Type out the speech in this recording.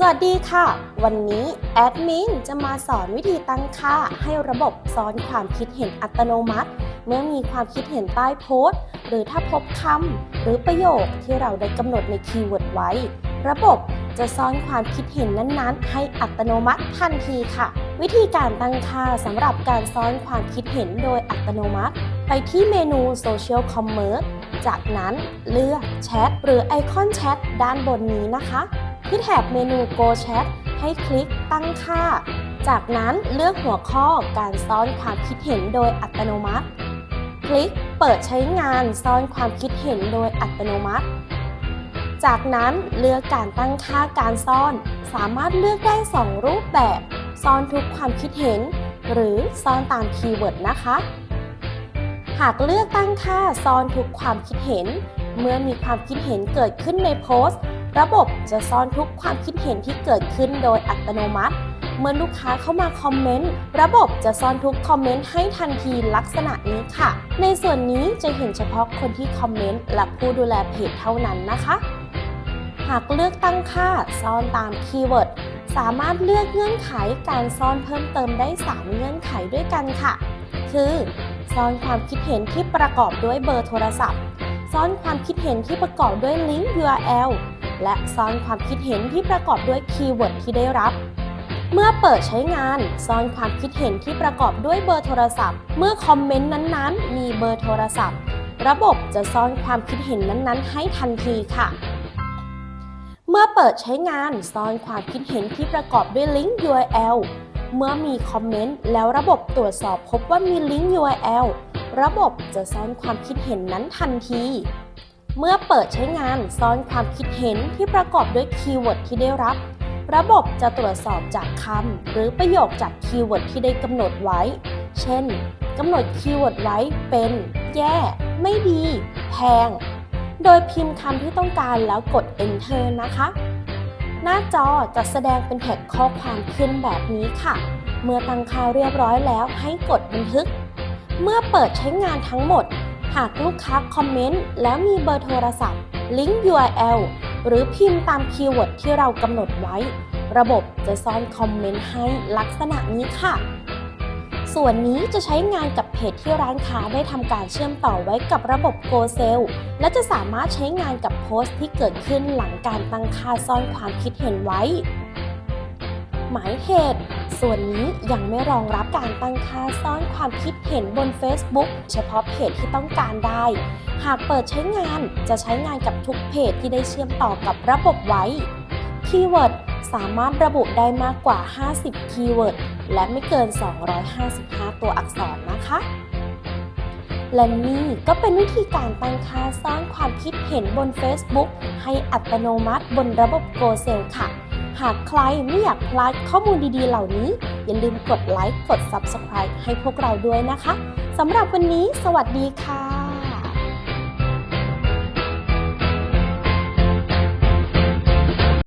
สวัสดีค่ะ วันนี้แอดมินจะมาสอนวิธีตั้งค่าให้ระบบซ้อนความคิดเห็นอัตโนมัติ เมื่อมีความคิดเห็นใต้โพสต์ หรือถ้าพบคำหรือประโยคที่เราได้กำหนดในคีย์เวิร์ดไว้ ระบบจะซ้อนความคิดเห็นนั้นๆ ให้อัตโนมัติทันทีค่ะ วิธีการตั้งค่าสำหรับการซ้อนความคิดเห็นโดยอัตโนมัติ ไปที่เมนู Social Commerce จากนั้นเลือกแชทหรือไอคอนแชทด้านบนนี้นะคะ ที่แถบเมนู Go Chat ให้คลิกตั้งค่า จากนั้นเลือกหัวข้อการซ้อนความคิดเห็นโดยอัตโนมัติ คลิกเปิดใช้งานซ้อนความคิดเห็นโดยอัตโนมัติ จากนั้นเลือกการตั้งค่าการซ่อน สามารถเลือกได้ 2 รูปแบบ ซ่อนทุกความคิดเห็น หรือซ่อนตามคีย์เวิร์ดนะคะ หากเลือกตั้งค่าซ่อนทุกความคิดเห็น เมื่อมีความคิดเห็นเกิดขึ้นในโพสต์ ระบบจะซ่อนทุกความคิดเห็นที่เกิดขึ้นโดยอัตโนมัติ เมื่อลูกค้าเข้ามาคอมเมนต์ ระบบจะซ่อนทุกคอมเมนต์ให้ทันทีลักษณะนี้ค่ะ ในส่วนนี้จะเห็นเฉพาะคนที่คอมเมนต์และผู้ดูแลเพจเท่านั้นนะคะ หากเลือกตั้งค่าซ่อนตามคีย์เวิร์ดสามารถเลือกเงื่อนไขการซ่อนเพิ่มเติมได้ 3 เงื่อนไขด้วยกันค่ะ คือซ่อนความคิดเห็นที่ประกอบด้วยเบอร์โทรศัพท์ ซ่อนความคิดเห็นที่ประกอบด้วยลิงก์ URL และซ่อนความคิดเห็นที่ประกอบด้วยคีย์เวิร์ดที่ได้รับ เมื่อเปิดใช้งานซ่อนความคิดเห็นที่ประกอบด้วยเบอร์โทรศัพท์ เมื่อคอมเมนต์นั้นๆ มีเบอร์โทรศัพท์ ระบบจะซ่อนความคิดเห็นนั้นๆ ให้ทันทีค่ะเมื่อเปิดใช้งานซ่อนความคิดเห็นที่ประกอบด้วยลิงก์ URL เมื่อมีคอมเมนต์แล้วระบบตรวจสอบพบว่ามีลิงก์ URL ระบบจะซ่อนความคิดเห็นนั้นทันที เมื่อเปิดใช้งานซ่อนความคิดเห็นที่ประกอบด้วยคีย์เวิร์ดที่ได้รับ ระบบจะตรวจสอบจากคำหรือประโยคจากคีย์เวิร์ดที่ได้กำหนดไว้ เช่นกำหนดคีย์เวิร์ดไว้เป็น แย่ ไม่ดี แพง โดยพิมพ์คำที่ต้องการแล้วกด enter นะคะ หน้าจอจะแสดงเป็นแท็กข้อความขึ้นแบบนี้ค่ะ เมื่อตั้งค่าเรียบร้อยแล้วให้กดบันทึก เมื่อเปิดใช้งานทั้งหมด หากลูกค้าคอมเมนต์แล้วมีเบอร์โทรศัพท์ ลิงก์ URL หรือพิมพ์ตามคีย์เวิร์ดที่เรากำหนดไว้ ระบบจะซ่อนคอมเมนต์ให้ลักษณะนี้ค่ะ ส่วนนี้จะใช้งานกับเพจที่ร้านค้าได้ทำการเชื่อมต่อไว้กับระบบ Go s e l l และจะสามารถใช้งานกับโพสต์ที่เกิดขึ้นหลังการตั้งค่าซ่อนความคิดเห็นไว้ หมายเหตุ ส่วนนี้ยังไม่รองรับการตั้งค่าซ่อนความคิดเห็นบน Facebook เฉพาะเพจที่ต้องการได้ หากเปิดใช้งานจะใช้งานกับทุกเพจที่ได้เชื่อมต่อกับระบบไว้ คีย์เวิร์ดสามารถระบุได้มากกว่า 50 คีย์เวิร์ด และไม่เกิน 255 ตัวอักษรนะคะ และนี่ก็เป็นวิธีการตั้งค่าสร้างความคิดเห็นบน Facebook ให้อัตโนมัติบนระบบ Go s e l l ค่ะ หากใครไม่อยากพลาดข้อมูลดีๆ เหล่านี้ อย่าลืมกดไลค์ กด Subscribe ให้พวกเราด้วยนะคะ สำหรับวันนี้ สวัสดีค่ะ